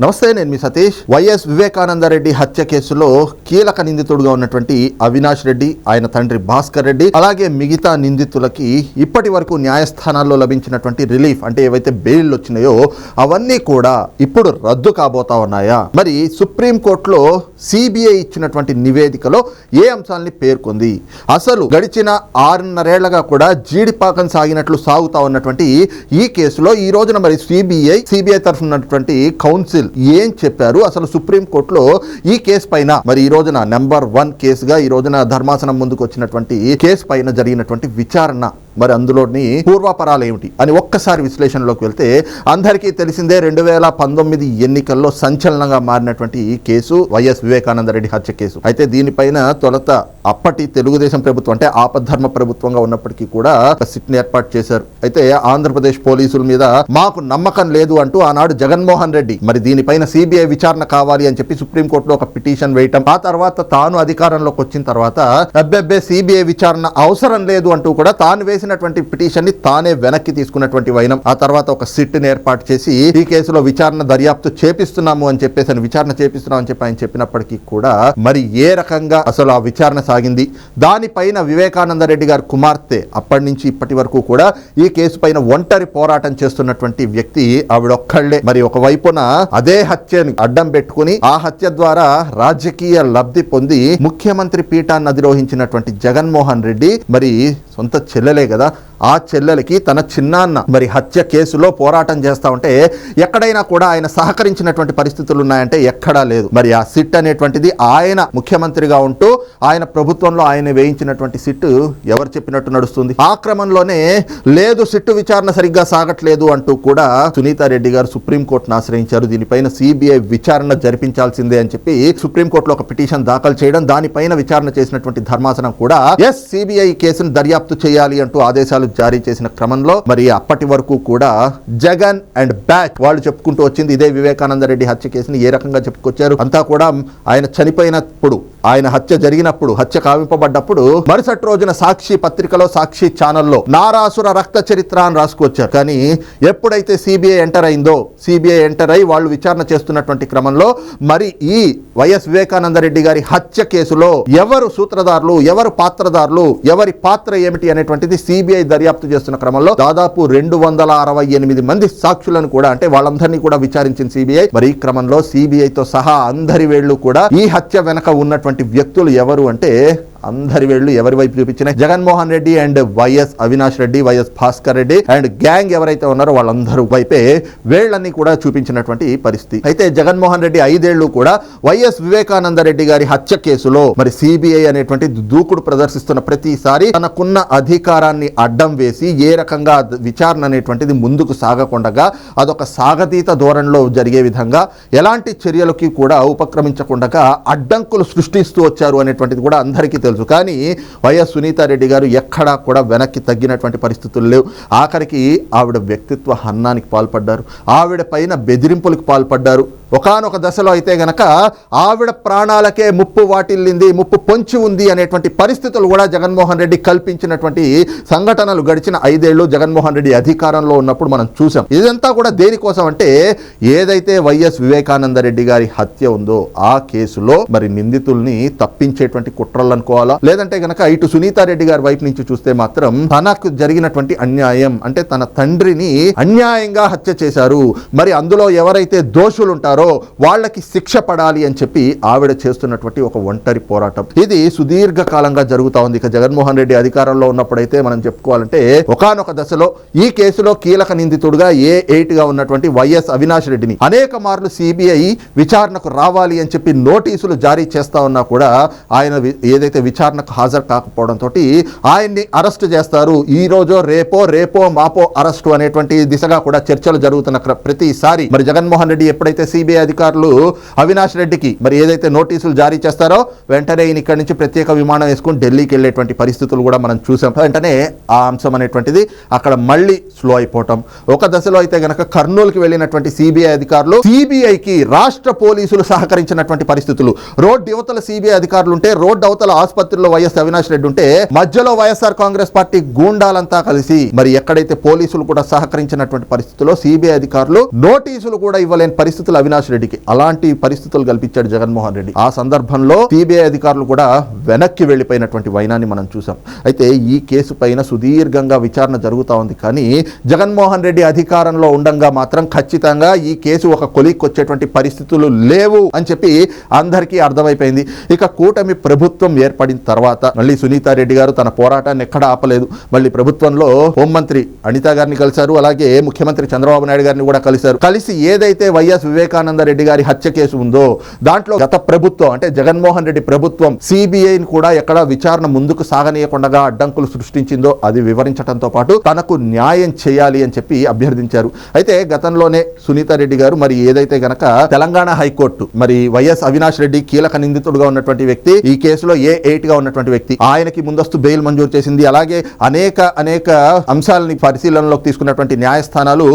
నమస్తే నేను మీ సతీష్. వైఎస్ వివేకానందరెడ్డి హత్య కేసులో కీలక నిందితుడుగా ఉన్నటువంటి అవినాష్ రెడ్డి ఆయన తండ్రి భాస్కర్ రెడ్డి అలాగే మిగతా నిందితులకి ఇప్పటి వరకు న్యాయస్థానాల్లో లభించినటువంటి రిలీఫ్ అంటే ఏవైతే బెయిల్ వచ్చినాయో అవన్నీ కూడా ఇప్పుడు రద్దు కాబోతా ఉన్నాయా? మరి సుప్రీం కోర్టులో సిబిఐ ఇచ్చినటువంటి నివేదికలో ఏ అంశాలని పేర్కొంది? అసలు గడిచిన ఆరున్నరేళ్ళగా కూడా జీడిపాకం సాగినట్లు సాగుతా ఉన్నటువంటి ఈ కేసులో ఈ రోజున మరి సిబిఐ సిబిఐ తరఫున ఉన్నటువంటి కౌన్సిల్ ఏం చెప్పారు? అసలు సుప్రీం కోర్టులో ఈ కేసు పైన మరి ఈ రోజున నెంబర్ వన్ కేసుగా ఈ రోజున ధర్మాసనం ముందుకు వచ్చినటువంటి కేసు పైన జరిగినటువంటి విచారణ మరి అందులోని పూర్వాపరాలు ఏమిటి అని ఒక్కసారి విశ్లేషణలోకి వెళ్తే అందరికీ తెలిసిందే రెండు వేల పంతొమ్మిది ఎన్నికల్లో సంచలనంగా మారినటువంటి ఈ కేసు వైఎస్ వివేకానంద రెడ్డి హత్య కేసు. అయితే దీనిపైన తొలత అప్పటి తెలుగుదేశం ప్రభుత్వం అంటే ఆపద్ధర్మ ప్రభుత్వంగా ఉన్నప్పటికీ కూడా సిట్ని ఏర్పాటు చేశారు. అయితే ఆంధ్రప్రదేశ్ పోలీసుల మీద మాకు నమ్మకం లేదు అంటూ ఆనాడు జగన్మోహన్ రెడ్డి మరి దీనిపైన సిబిఐ విచారణ కావాలి అని చెప్పి సుప్రీంకోర్టులో ఒక పిటిషన్ వేయటం ఆ తర్వాత తాను అధికారంలోకి వచ్చిన తర్వాత అబ్బెబ్బే సిబిఐ విచారణ అవసరం లేదు అంటూ కూడా తాను వేసినటువంటి పిటిషన్ని తానే వెనక్కి తీసుకున్నటువంటి వైనం. ఆ తర్వాత ఒక సిట్ని ఏర్పాటు చేసి ఈ కేసులో విచారణ దర్యాప్తు చేపిస్తున్నాము అని చెప్పేసి అని విచారణ చేపిస్తున్నాం అని చెప్పి ఆయన చెప్పినప్పటికీ కూడా మరి ఏ రకంగా అసలు ఆ విచారణ సాగింది? దానిపైన వివేకానంద రెడ్డి గారు కుమార్తె అప్పటి నుంచి ఇప్పటి వరకు కూడా ఈ కేసు పైన ఒంటరి పోరాటం చేస్తున్నటువంటి వ్యక్తి ఆవిడొక్కళ్ళే మరి ఒక వైపున అదే హత్యని అడ్డం పెట్టుకుని ఆ హత్య ద్వారా రాజకీయ లబ్ధి పొంది ముఖ్యమంత్రి పీఠాన్ని అధిరోహించినటువంటి జగన్మోహన్ రెడ్డి మరి సొంత చెల్లెలే కదా ya da ఆ చెల్లెలకి తన చిన్నాన్న మరి హత్య కేసులో పోరాటం చేస్తా ఉంటే ఎక్కడైనా కూడా ఆయన సహకరించినటువంటి పరిస్థితులు ఉన్నాయంటే ఎక్కడా లేదు. మరి ఆ సిట్ అనేటువంటిది ఆయన ముఖ్యమంత్రిగా ఉంటూ ఆయన ప్రభుత్వంలో ఆయన వేయించినటువంటి సిట్టు ఎవరు చెప్పినట్టు నడుస్తుంది? ఆ క్రమంలోనే లేదు సిట్టు విచారణ సరిగ్గా సాగట్లేదు అంటూ కూడా సునీతారెడ్డి గారు సుప్రీంకోర్టును ఆశ్రయించారు. దీనిపైన సిబిఐ విచారణ జరిపించాల్సిందే అని చెప్పి సుప్రీంకోర్టులో ఒక పిటిషన్ దాఖలు చేయడం దానిపైన విచారణ చేసినటువంటి ధర్మాసనం కూడా ఎస్ సిబిఐ కేసును దర్యాప్తు చేయాలి అంటూ ఆదేశాలు జారీ చేసిన క్రమంలో మరి అప్పటి వరకు కూడా జగన్ అండ్ బ్యాక్ వాళ్ళు చెప్పుకుంటూ వచ్చింది ఇదే వివేకానంద రెడ్డి హత్య కేసుని ఏ రకంగా చెప్పుకొచ్చారు అంతా కూడా ఆయన చనిపోయినప్పుడు ఆయన హత్య జరిగినప్పుడు హత్య కావింపబడ్డప్పుడు మరుసటి రోజున సాక్షి పత్రికలో సాక్షి ఛానల్లో నారాసుర రక్త చరిత్ర అని రాసుకొచ్చారు. కానీ ఎప్పుడైతే సిబిఐ ఎంటర్ అయిందో సిబిఐ ఎంటర్ అయి వాళ్ళు విచారణ చేస్తున్నటువంటి క్రమంలో మరి ఈ వైఎస్ వివేకానంద రెడ్డి గారి హత్య కేసులో ఎవరు సూత్రధారులు ఎవరు పాత్రధారులు ఎవరి పాత్ర ఏమిటి అనేటువంటిది సిబిఐ దర్యాప్తు చేస్తున్న క్రమంలో దాదాపు రెండు వందల అరవై ఎనిమిది మంది సాక్షులను కూడా అంటే వాళ్ళందరినీ కూడా విచారించింది సిబిఐ. మరి ఈ క్రమంలో సిబిఐతో సహా అందరి వేళ్ళు కూడా ఈ హత్య వెనక ఉన్నటువంటి వ్యక్తులు ఎవరు అంటే అందరి వేళ్ళు ఎవరి వైపు చూపించినాయి Jaganmohan Reddy and YS Avinash Reddy YS Bhaskar Reddy and gang ఎవరైతే ఉన్నారో వాళ్ళందరూ వైపే వేళ్ళన్నీ కూడా చూపించినటువంటి పరిస్థితి. అయితే జగన్మోహన్ రెడ్డి ఐదేళ్ళు కూడా వైఎస్ వివేకానంద రెడ్డి గారి హత్య కేసులో మరి సిబిఐ అనేటువంటి దూకుడు ప్రదర్శిస్తున్న ప్రతిసారి తనకున్న అధికారాన్ని అడ్డం వేసి ఏ రకంగా విచారణ అనేటువంటిది ముందుకు సాగకుండా అదొక సాగతీత ధోరణిలో జరిగే విధంగా ఎలాంటి చర్యలకి కూడా ఉపక్రమించకుండా అడ్డంకులు సృష్టిస్తూ వచ్చారు అనేటువంటిది కూడా అందరికీ తెలుసు. కానీ వైఎస్ సునీతారెడ్డి గారు ఎక్కడా కూడా వెనక్కి తగ్గినటువంటి పరిస్థితులు లేవు. ఆఖరికి ఆవిడ వ్యక్తిత్వ హన్నానికి పాల్పడ్డారు. ఆవిడ పైన బెదిరింపులకు పాల్పడ్డారు. ఒకానొక దశలో అయితే గనక ఆవిడ ప్రాణాలకే ముప్పు వాటిల్లింది ముప్పు పొంచి ఉంది అనేటువంటి పరిస్థితులు కూడా జగన్మోహన్ రెడ్డి కల్పించినటువంటి సంఘటనలు గడిచిన ఐదేళ్ళు జగన్మోహన్ రెడ్డి అధికారంలో ఉన్నప్పుడు మనం చూసాం. ఇదంతా కూడా దేనికోసం అంటే ఏదైతే వైఎస్ వివేకానంద రెడ్డి గారి హత్య ఉందో ఆ కేసులో మరి నిందితుల్ని తప్పించేటువంటి కుట్రలు అనుకోవాలి? లేదంటే గనక ఇటు సునీతారెడ్డి గారి వైపు నుంచి చూస్తే మాత్రం తనకు జరిగినటువంటి అన్యాయం అంటే తన తండ్రిని అన్యాయంగా హత్య చేశారు. మరి అందులో ఎవరైతే దోషులు ఉంటారో వాళ్ళకి శిక్ష పడాలి అని చెప్పి ఆవిడ చేస్తున్నటువంటి ఒక ఒంటరి పోరాటం. ఇది సుదీర్ఘ కాలంగా జరుగుతూ ఉంది. ఇక జగన్మోహన్ రెడ్డి అధికారంలో ఉన్నప్పుడైతే మనం చెప్పుకోవాలంటే ఒకానొక దశలో ఈ కేసులో కీలక నిందితుడుగా ఏ ఎయిట్గా ఉన్నటువంటి వైఎస్ అవినాష్ రెడ్డిని అనేక మార్లు సిబిఐ విచారణకు రావాలి అని చెప్పి నోటీసులు జారీ చేస్తా ఉన్నా కూడా ఆయన ఏదైతే విచారణకు హాజరు కాకపోవడంతో ఆయన్ని అరెస్ట్ చేస్తారు. ఈ రోజో రేపో రేపో మాపో అరెస్టు అనేటువంటి దిశగా కూడా చర్చలు జరుగుతున్న ప్రతిసారి. మరి జగన్మోహన్ రెడ్డి ఎప్పుడైతే సిబిఐ అధికారులు అవినాష్ రెడ్డికి మరి ఏదైతే నోటీసులు జారీ చేస్తారో వెంటనే ఈయన ఇక్కడి నుంచి ప్రత్యేక విమానం వేసుకుని ఢిల్లీకి వెళ్ళేటువంటి పరిస్థితులు కూడా మనం చూసాం. వెంటనే ఆ అంశం అనేటువంటిది అక్కడ మళ్ళీ స్లో అయిపోవటం. ఒక దశలో అయితే గనక కర్నూలుకి వెళ్ళినటువంటి సిబిఐ అధికారులు సిబిఐకి రాష్ట్ర పోలీసులు సహకరించినటువంటి పరిస్థితులు. రోడ్డు యువతల సిబిఐ అధికారులు ఉంటే రోడ్డు అవతల ఆసుపత్రిలో వైఎస్ అవినాష్ రెడ్డి ఉంటే మధ్యలో వైఎస్ఆర్ కాంగ్రెస్ పార్టీ గూండాలంతా కలిసి మరి ఎక్కడైతే పోలీసులు కూడా సహకరించినటువంటి పరిస్థితుల్లో సిబిఐ అధికారులు నోటీసులు కూడా ఇవ్వలేని పరిస్థితులు అవినాష్ రెడ్డికి. అలాంటి పరిస్థితులు కల్పించాడు జగన్మోహన్ రెడ్డి. ఆ సందర్భంలో సిబిఐ అధికారులు కూడా వెనక్కి వెళ్ళిపోయినటువంటి వైనాన్ని మనం చూసాం అయితే ఈ కేసు పైన సుదీర్ఘంగా విచారణ జరుగుతూ ఉంది. కానీ జగన్మోహన్ రెడ్డి అధికారంలో ఉండంగా మాత్రం ఖచ్చితంగా ఈ కేసు ఒక కొలిక్కి వచ్చేటువంటి పరిస్థితులు లేవు అని చెప్పి అందరికీ అర్థమైపోయింది. ఇక కూటమి ప్రభుత్వం ఏర్పడిన తర్వాత మళ్ళీ సునీతారెడ్డి గారు తన పోరాటాన్ని ఎక్కడ ఆపలేదు. మళ్ళీ ప్రభుత్వంలో హోంమంత్రి అనితా గారిని కలిశారు. అలాగే ముఖ్యమంత్రి చంద్రబాబు నాయుడు గారిని కూడా కలిశారు. కలిసి ఏదైతే వైఎస్ వివేకానంద రెడ్డి గారి హత్య కేసు ఉందో దాంట్లో గత ప్రభుత్వం అంటే జగన్మోహన్ రెడ్డి ప్రభుత్వం సిబిఐని కూడా ఎక్కడ విచారణ ముందుకు సాగనీయకుండా అడ్డంకులు సృష్టించిందో అది వివరించడంతో పాటు తనకు న్యాయం చేయాలి అని చెప్పి అభ్యర్థించారు. అయితే గతంలోనే సునీతారెడ్డి గారు మరి ఏదైతే గనక తెలంగాణ హైకోర్టు మరి వైఎస్ అవినాష్ రెడ్డి కీలక నిందితుడుగా ఉన్నటువంటి వ్యక్తి ఈ కేసులో ఏ గా ఉన్నటువంటి వ్యక్తి. ఆయనకి ముందస్తు బెయిల్ మంజూరు చేసింది. అలాగే అనేక అనేక అంశాలని పరిశీలనలోకి తీసుకున్నటువంటి న్యాయస్థానాలు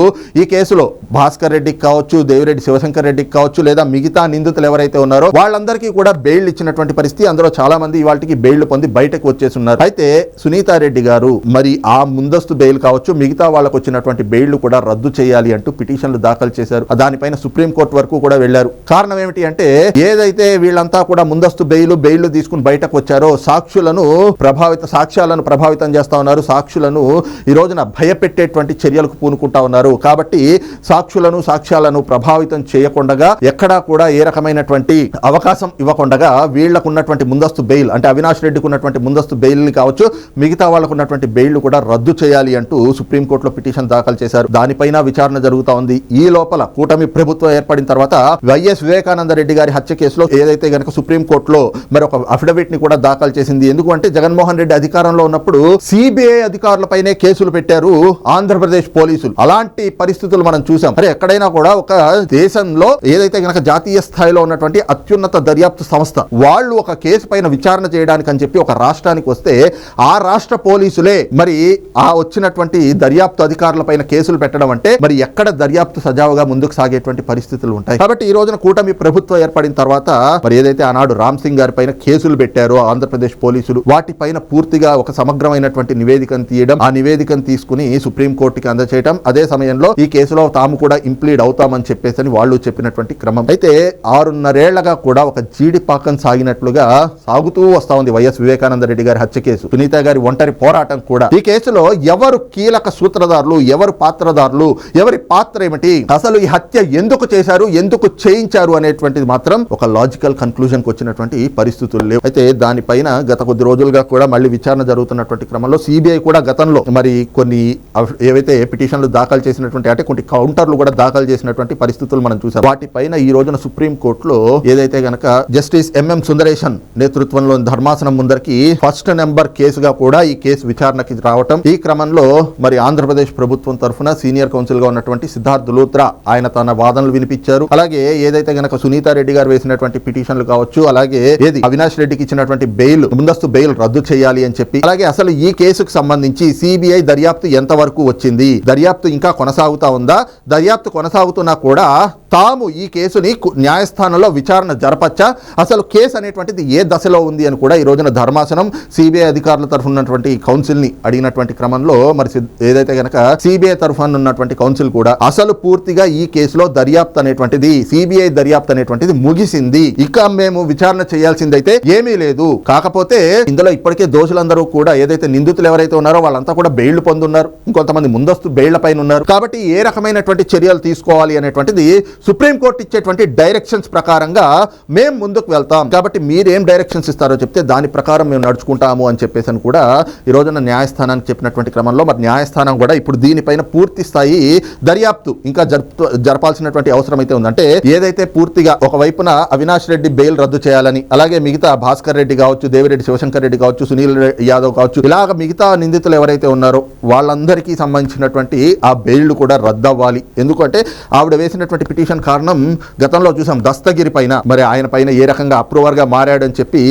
ఈ కేసులో భాస్కర్ రెడ్డికి కావచ్చు దేవిరెడ్డి శివశంకర్ రెడ్డికి కావచ్చు లేదా మిగతా నిందితులు ఎవరైతే ఉన్నారో వాళ్ళందరికీ కూడా బెయిల్ ఇచ్చినటువంటి పరిస్థితి. అందులో చాలా మంది ఇవాళకి బెయిల్ పొంది బయటకు వచ్చేసి ఉన్నారు అయితే సునీతారెడ్డి గారు మరి ఆ ముందస్తు బెయిల్ కావచ్చు మిగతా వాళ్ళకు వచ్చినటువంటి బెయిల్ కూడా రద్దు చేయాలి అంటూ పిటిషన్లు దాఖలు చేశారు. దానిపైన సుప్రీంకోర్టు వరకు కూడా వెళ్ళారు కారణం ఏమిటి అంటే ఏదైతే వీళ్ళంతా కూడా ముందస్తు బెయిల్ బెయిల్ తీసుకుని బయటకు వచ్చారు సాక్షులను ప్రభావిత సాక్ష్యాలను ప్రభావితం చేస్తా ఉన్నారు సాక్షులను ఈ రోజున భయపెట్టేటువంటి చర్యలకు పూనుకుంటా ఉన్నారు. కాబట్టి సాక్షులను సాక్ష్యాలను ప్రభావితం చేయకుండా ఎక్కడా కూడా ఏ రకమైనటువంటి అవకాశం ఇవ్వకుండా వీళ్ళకు ఉన్నటువంటి ముందస్తు బెయిల్ అంటే అవినాష్ రెడ్డికి ఉన్నటువంటి ముందస్తు బెయిల్ కావచ్చు మిగతా వాళ్ళకు ఉన్నటువంటి బెయిల్ కూడా రద్దు చేయాలి అంటూ సుప్రీంకోర్టులో పిటిషన్ దాఖలు చేశారు. దానిపైన విచారణ జరుగుతూ ఉంది. ఈ లోపల కూటమి ప్రభుత్వం ఏర్పడిన తర్వాత వైఎస్ వివేకానంద రెడ్డి గారి హత్య కేసులో ఏదైతే గనక సుప్రీంకోర్టులో మరి ఒక అఫిడవిట్ని కూడా దాఖలు చేసింది. ఎందుకు అంటే జగన్మోహన్ రెడ్డి అధికారంలో ఉన్నప్పుడు సిబిఐ అధికారులపైనే కేసులు పెట్టారు ఆంధ్రప్రదేశ్ పోలీసులు. అలాంటి పరిస్థితులు మనం చూసాం. మరి ఎక్కడైనా కూడా ఒక దేశంలో ఏదైతే గనక జాతీయ స్థాయిలో ఉన్నటువంటి అత్యున్నత దర్యాప్తు సంస్థ వాళ్ళు ఒక కేసు పైన విచారణ చేయడానికి అని చెప్పి ఒక రాష్ట్రానికి వస్తే ఆ రాష్ట్ర పోలీసులే మరి ఆ వచ్చినటువంటి దర్యాప్తు అధికారుల పైన కేసులు పెట్టడం అంటే మరి ఎక్కడ దర్యాప్తు సజావుగా ముందుకు సాగేటువంటి పరిస్థితులు ఉంటాయి. కాబట్టి ఈ రోజున కూటమి ప్రభుత్వం ఏర్పడిన తర్వాత మరి ఏదైతే ఆనాడు రామ్ సింగ్ గారి పైన కేసులు పెట్టారో ఆంధ్రప్రదేశ్ పోలీసులు వాటిపైన పూర్తిగా ఒక సమగ్రమైనటువంటి నివేదికను తీయడం ఆ నివేదికను తీసుకుని సుప్రీం కోర్టుకి అందజేయడం అదే సమయంలో ఈ కేసులో తాము కూడా ఇంప్లీడ్ అవుతామని చెప్పేసి అని వాళ్ళు చెప్పినటువంటి క్రమం. అయితే ఆరున్నరేళ్ళగా కూడా ఒక జీడిపాకం సాగినట్లుగా సాగుతూ వస్తా ఉంది వైఎస్ వివేకానంద రెడ్డి గారి హత్య కేసు. సునీత గారి ఒంటరి పోరాటం కూడా. ఈ కేసులో ఎవరు కీలక సూత్రధారులు ఎవరు పాత్రధారులు ఎవరి పాత్ర ఏమిటి అసలు ఈ హత్య ఎందుకు చేశారు ఎందుకు చేయించారు అనేటువంటిది మాత్రం ఒక లాజికల్ కన్క్లూజన్ వచ్చినటువంటి పరిస్థితులు లేవు. అయితే దానిపైన గత కొద్ది రోజులుగా కూడా మళ్ళీ విచారణ జరుగుతున్నటువంటి క్రమంలో సిబిఐ కూడా గతంలో మరి కొన్ని ఏవైతే పిటిషన్లు దాఖలు చేసినటువంటి అంటే కొన్ని కౌంటర్లు కూడా దాఖలు చేసినటువంటి పరిస్థితులు మనం చూసాం. వాటిపైన ఈ రోజున సుప్రీం కోర్టులో ఏదైతే గనక జస్టిస్ ఎంఎం సుందరేషన్ నేతృత్వంలో ధర్మాసనం ముందరికి ఫస్ట్ నెంబర్ కేసుగా కూడా ఈ కేసు విచారణకి రావటం ఈ క్రమంలో మరి ఆంధ్రప్రదేశ్ ప్రభుత్వం తరఫున సీనియర్ కౌన్సిల్గా ఉన్నటువంటి సిద్ధార్థ్ లూత్రా ఆయన తన వాదనలు వినిపించారు. అలాగే ఏదైతే గనక సునీతా రెడ్డి గారు వేసినటువంటి పిటిషన్లు కావచ్చు అలాగే ఏది అవినాష్ రెడ్డికి ఇచ్చినటువంటి బెయిల్ ముందస్తు బెయిల్ రద్దు చేయాలి అని చెప్పి. అలాగే అసలు ఈ కేసుకు సంబంధించి సిబిఐ దర్యాప్తు ఎంత వరకు వచ్చింది? దర్యాప్తు ఇంకా కొనసాగుతా ఉందా? దర్యాప్తు కొనసాగుతున్నా కూడా తాము ఈ కేసుని న్యాయస్థానంలో విచారణ జరపచ్చా? అసలు కేసు అనేటువంటిది ఏ దశలో ఉంది అని కూడా ఈ రోజున ధర్మాసనం సిబిఐ అధికారుల తరఫున ఉన్నటువంటి కౌన్సిల్ని అడిగినటువంటి క్రమంలో మరి ఏదైతే గనక సిబిఐ తరఫున ఉన్నటువంటి కౌన్సిల్ కూడా అసలు పూర్తిగా ఈ కేసులో దర్యాప్తు అనేటువంటిది సిబిఐ దర్యాప్తు అనేటువంటిది ముగిసింది. ఇక మేము విచారణ చేయాల్సిందైతే ఏమీ లేదు. కాకపోతే ఇందులో ఇప్పటికే దోషులందరూ కూడా ఏదైతే నిందితులు ఎవరైతే ఉన్నారో వాళ్ళంతా కూడా బెయిల్ పొందున్నారు. ఇంకొంతమంది ముందస్తు బెయిళ్ళ పైన ఉన్నారు. కాబట్టి ఏ రకమైనటువంటి చర్యలు తీసుకోవాలి అనేటువంటిది సుప్రీంకోర్టు ఇచ్చేటువంటి డైరెక్షన్స్ ప్రకారంగా మేము ముందుకు వెళ్తాం. కాబట్టి మీరేం డైరెక్షన్స్ ఇస్తారో చెప్తే దాని ప్రకారం మేము నడుచుకుంటాము అని చెప్పేసి అని కూడా ఈ రోజున న్యాయస్థానానికి చెప్పినటువంటి క్రమంలో మరి న్యాయస్థానం కూడా ఇప్పుడు దీనిపైన పూర్తి స్థాయి దర్యాప్తు ఇంకా జరుపు జరపాల్సినటువంటి అవసరం అయితే ఉందంటే ఏదైతే పూర్తిగా ఒకవైపున అవినాష్ రెడ్డి బెయిల్ రద్దు చేయాలని అలాగే మిగతా భాస్కర్ రెడ్డి కావచ్చు దేవిరెడ్డి శివశంకర్ రెడ్డి కావచ్చు సునీల్ యాదవ్ కావచ్చు ఇలాగ మిగతా నిందితులు ఎవరైతే ఉన్నారో వాళ్ళందరికీ సంబంధించినటువంటి ఆ బెయిల్ కూడా రద్దవ్వాలి. ఎందుకంటే ఆవిడ వేసినటువంటి పిటిషన్ కారణం గతంలో చూసాం దస్తగిరి పైన. మరి ఆయన పైన ఏ రకంగా అప్రూవర్గా మారాడని చెప్పి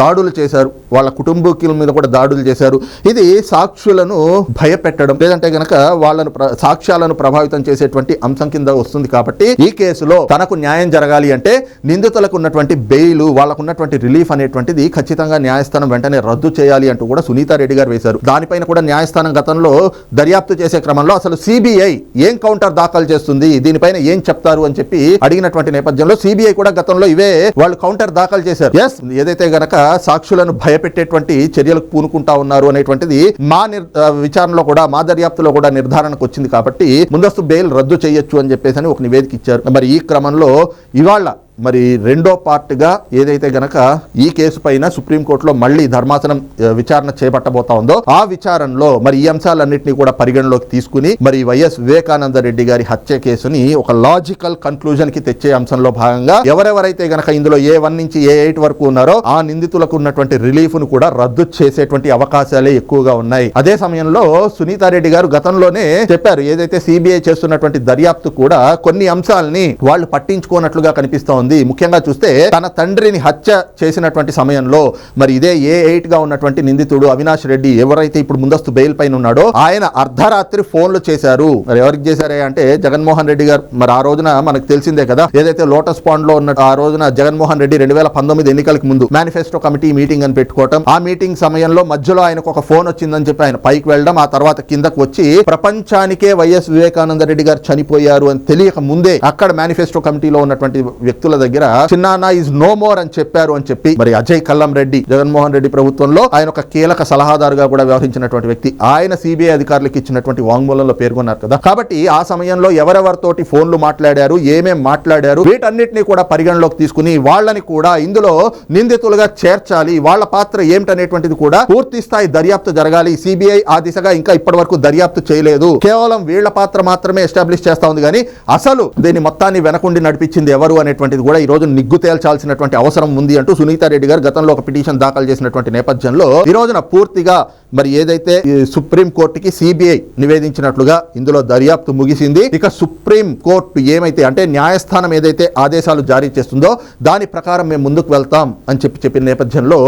దాడులు చేశారు. వాళ్ళ కుటుంబీకుల మీద కూడా దాడులు చేశారు. ఇది సాక్షులను భయపెట్టడం లేదంటే గనక వాళ్ళను సాక్ష్యాలను ప్రభావితం చేసేటువంటి అంశం కింద వస్తుంది కాబట్టి ఈ కేసులో తనకు న్యాయం జరగాలి అంటే నిందితులకు ఉన్నటువంటి బెయిల్ వాళ్ళకు ఉన్నటువంటి రిలీఫ్ అనేటువంటిది ఖచ్చితంగా న్యాయస్థానం వెంటనే రద్దు చేయాలి అంటూ కూడా సునీతారెడ్డి గారు వేశారు. దానిపైన కూడా న్యాయస్థానం గతంలో దర్యాప్తు చేసే క్రమంలో అసలు సిబిఐ ఏం కౌంటర్ దాఖలు చేస్తుంది దీనిపైన ఏం చెప్తారు అని చెప్పి అడిగినటువంటి నేపథ్యంలో సిబిఐ కూడా గతంలో ఇవే వాళ్ళు కౌంటర్ దాఖలు చేశారు. ఎస్ ఏదైతే గనక సాక్షులను భయపెట్టేటువంటి చర్యలకు పూనుకుంటా ఉన్నారు అనేటువంటిది మా నిర్- విచారణలో కూడా మా దర్యాప్తులో కూడా నిర్ధారణకు వచ్చింది కాబట్టి ముందస్తు బెయిల్ రద్దు చేయొచ్చు అని చెప్పేసి అని ఒక నివేదిక ఇచ్చారు. మరి ఈ క్రమంలో ఇవాళ మరి రెండో పార్ట్గా ఏదైతే గనక ఈ కేసు పైన సుప్రీంకోర్టులో మళ్ళీ ధర్మాసనం విచారణ చేపట్టబోతా ఉందో ఆ విచారణలో మరి ఈ అంశాలన్నింటినీ కూడా పరిగణలోకి తీసుకుని మరి వైఎస్ వివేకానంద రెడ్డి గారి హత్య కేసుని ఒక లాజికల్ కన్క్లూజన్కి తెచ్చే అంశంలో భాగంగా ఎవరెవరైతే గనక ఇందులో ఏ వన్ నుంచి ఏ ఎయిట్ వరకు ఉన్నారో ఆ నిందితులకు ఉన్నటువంటి రిలీఫ్ను కూడా రద్దు చేసేటువంటి అవకాశాలే ఎక్కువగా ఉన్నాయి. అదే సమయంలో సునీతారెడ్డి గారు గతంలోనే చెప్పారు ఏదైతే సిబిఐ చేస్తున్నటువంటి దర్యాప్తు కూడా కొన్ని అంశాలని వాళ్ళు పట్టించుకోనట్లుగా కనిపిస్తా ఉంది. ముఖ్యంగా చూస్తే తన తండ్రిని హత్య చేసినటువంటి సమయంలో మరి ఇదే ఏ ఎయిట్గా ఉన్నటువంటి నిందితుడు అవినాష్ రెడ్డి ఎవరైతే ఇప్పుడు ముందస్తు బెయిల్ పైన ఉన్నాడో ఆయన అర్ధరాత్రి ఫోన్లు చేశారు. మరి ఎవరికి చేశారే అంటే జగన్మోహన్ రెడ్డి గారు. మరి ఆ రోజున మనకు తెలిసిందే కదా ఏదైతే లోటస్ పాండ్లో ఉన్న ఆ రోజున జగన్మోహన్ రెడ్డి రెండు వేల పంతొమ్మిది ఎన్నికలకు ముందు మేనిఫెస్టో కమిటీ మీటింగ్ అని పెట్టుకోవటం ఆ మీటింగ్ సమయంలో మధ్యలో ఆయనకు ఒక ఫోన్ వచ్చిందని చెప్పి ఆయన పైకి వెళ్ళడం ఆ తర్వాత కిందకు వచ్చి ప్రపంచానికే వైఎస్ వివేకానంద రెడ్డి గారు చనిపోయారు అని తెలియక ముందే అక్కడ మేనిఫెస్టో కమిటీలో ఉన్నటువంటి వ్యక్తుల దగ్గర చిన్నాన్న ఈజ్ నో మోర్ అని చెప్పారు అని చెప్పి మరి అజయ్ కల్లం రెడ్డి జగన్మోహన్ రెడ్డి ప్రభుత్వంలో ఆయన ఒక కీలక సలహాదారుగా కూడా వ్యవహరించినటువంటి వ్యక్తి. ఆయన సిబిఐ అధికారులకు ఇచ్చినటువంటి వాంగ్మూలంలో పేర్కొన్నారు కదా. కాబట్టి ఆ సమయంలో ఎవరెవరితోటి ఫోన్లు మాట్లాడారు ఏమేం మాట్లాడారు వీటన్నిటిని కూడా పరిగణలోకి తీసుకుని వాళ్ళని కూడా ఇందులో నిందితులుగా చేర్చాలి వాళ్ళ పాత్ర ఏమిటనేటువంటిది కూడా పూర్తి స్థాయి దర్యాప్తు జరగాలి. సిబిఐ ఆ దిశగా ఇంకా ఇప్పటి వరకు దర్యాప్తు చేయలేదు. కేవలం వీళ్ళ పాత్ర మాత్రమే ఎస్టాబ్లిష్ చేస్తా ఉంది కానీ అసలు దీని మొత్తాన్ని వెనకుండి నడిపించింది ఎవరు అనేటువంటిది కూడా ఈ రోజు నిగ్గు తేల్చాల్సినటువంటి అవసరం ఉంది అంటూ సునీతారెడ్డి గారు గతంలో ఒక పిటిషన్ దాఖలు చేసినటువంటి నేపథ్యంలో ఈ రోజున పూర్తిగా మరి ఏదైతే సుప్రీంకోర్టుకి సుప్రీం కోర్టుకి సిబిఐ నివేదించినట్లుగా ఇందులో దర్యాప్తు ముగిసింది. ఇక సుప్రీం కోర్టు ఏమైతే అంటే న్యాయస్థానం ఏదైతే ఆదేశాలు జారీ చేస్తుందో దాని ప్రకారం మేము ముందుకు వెళ్తాం అని చెప్పి చెప్పిన నేపథ్యంలో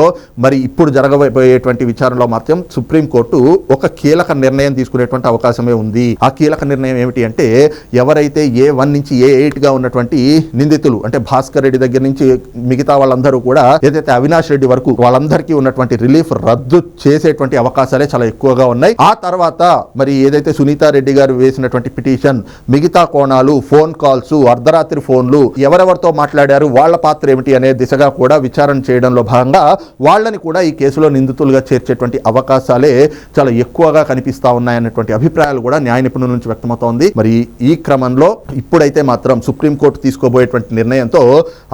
మరి ఇప్పుడు జరగబోయేటువంటి విచారణలో మాత్రం సుప్రీం కోర్టు ఒక కీలక నిర్ణయం తీసుకునేటువంటి అవకాశమే ఉంది. ఆ కీలక నిర్ణయం ఏమిటి అంటే ఎవరైతే ఏ వన్ నుంచి ఏ ఎయిట్గా ఉన్నటువంటి నిందితులు అంటే భాస్కర్ రెడ్డి దగ్గర నుంచి మిగతా వాళ్ళందరూ కూడా ఏదైతే అవినాష్ రెడ్డి వరకు వాళ్ళందరికీ ఉన్నటువంటి రిలీఫ్ రద్దు చేసేటువంటి అవకాశాలే చాలా ఎక్కువగా ఉన్నాయి. ఆ తర్వాత మరి ఏదైతే సునీతారెడ్డి గారు వేసినటువంటి పిటిషన్ మిగతా కోణాలు ఫోన్ కాల్స్ అర్ధరాత్రి ఫోన్లు ఎవరెవరితో మాట్లాడారు వాళ్ళ పాత్ర ఏమిటి అనే దిశగా కూడా విచారణ చేయడంలో భాగంగా వాళ్ళని కూడా ఈ కేసులో నిందితులుగా చేర్చేటువంటి అవకాశాలే చాలా ఎక్కువగా కనిపిస్తా ఉన్నాయన్నటువంటి అభిప్రాయాలు కూడా న్యాయ నిపుణుల నుంచి వ్యక్తమవుతోంది. మరి ఈ క్రమంలో ఇప్పుడైతే మాత్రం సుప్రీంకోర్టు తీసుకోబోయేటువంటి నిర్ణయంతో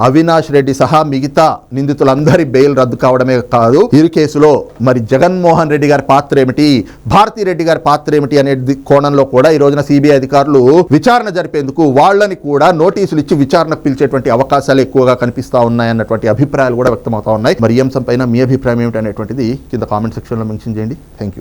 అవినాష్ రెడ్డి సహా మిగతా నిందితులందరి బెయిల్ రద్దు కావడమే కాదు ఇరు కేసులో మరి జగన్మోహన్ రెడ్డి గారి పాత్ర ఏమిటి భారతీ రెడ్డి గారి పాత్ర ఏమిటి అనే కోణంలో కూడా ఈ రోజున సిబిఐ అధికారులు విచారణ జరిపేందుకు వాళ్ళని కూడా నోటీసులు ఇచ్చి విచారణకు పిలిచేటువంటి అవకాశాలు ఎక్కువగా కనిపిస్తా ఉన్నాయన్నటువంటి అభిప్రాయాలు కూడా వ్యక్తమవుతా ఉన్నాయి. మరి ఈ అంశం పైన మీ అభిప్రాయం ఏమిటి అనేటువంటిది కింద కామెంట్ సెక్షన్లో మెన్షన్ చేయండి. Thank you